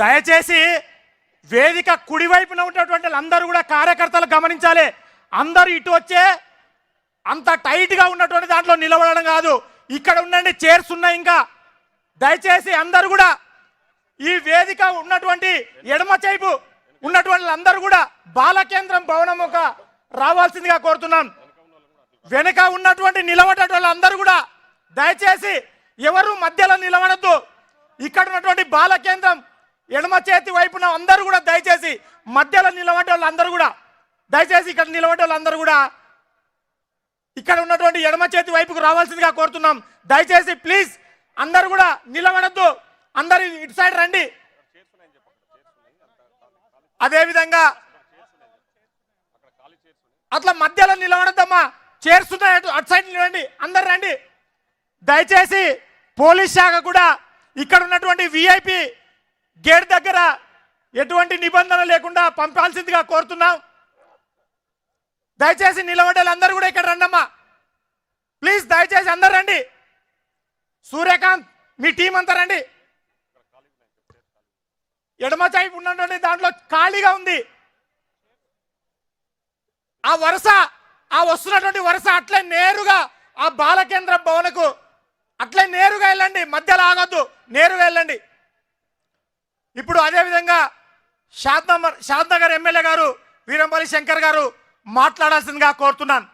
దయచేసి వేదిక కుడివైపున ఉన్నటువంటి అందరూ కూడా కార్యకర్తలు గమనించాలి. అందరూ ఇటు వచ్చే అంత టైట్గా ఉన్నటువంటి దాంట్లో నిలబడడం కాదు. ఇక్కడ ఉండండి చైర్స్ ఉన్నాయి ఇంకా. దయచేసి అందరూ కూడా ఈ వేదిక ఉన్నటువంటి ఎడమ చేపు ఉన్నటువంటి అందరూ కూడా బాలకేంద్రం భవనం ఒక రావాల్సిందిగా కోరుతున్నాం. వెనుక ఉన్నటువంటి నిలబడేట అందరూ కూడా దయచేసి ఎవరు మధ్యలో నిలబడద్దు. ఇక్కడ ఉన్నటువంటి బాలకేంద్రం ఎడమ చేతి వైపున అందరూ కూడా దయచేసి మధ్యలో నిలబడే వాళ్ళందరూ కూడా దయచేసి ఇక్కడ నిలబడే వాళ్ళందరూ కూడా ఇక్కడ ఉన్నటువంటి ఎడమ చేతి వైపుకు రావాల్సిందిగా కోరుతున్నాం. దయచేసి ప్లీజ్ అందరూ కూడా నిలబడద్దు. అందరు ఇటు సైడ్ రండి. అదేవిధంగా అట్లా మధ్యలో నిలబడద్దమ్మా. చేరుస్తున్నాయి అటు అటు సైడ్ నిలవండి. అందరు రండి. దయచేసి పోలీస్ శాఖ కూడా ఇక్కడ ఉన్నటువంటి విఐపి గేట్ దగ్గర ఎటువంటి నిబంధన లేకుండా పంపాల్సిందిగా కోరుతున్నాం. దయచేసి నిలబడ్డారు అందరు కూడా ఇక్కడ రండమ్మా. ప్లీజ్ దయచేసి అందరు రండి. సూర్యకాంత్ మీ టీం అంతా రండి. ఎడమ చైపు ఉన్నటువంటి దాంట్లో ఖాళీగా ఉంది. ఆ వరుస ఆ వస్తున్నటువంటి వరుస అట్లే నేరుగా ఆ బాలకేంద్ర భవనకు అట్లే నేరుగా వెళ్ళండి. మధ్యలో ఆగొద్దు నేరుగా వెళ్ళండి. ఇప్పుడు అదేవిధంగా షాద్నగర్ షాద్నగర్ ఎమ్మెల్యే గారు వీరంపల్లి శంకర్ గారు మాట్లాడాల్సిందిగా కోరుతున్నాను.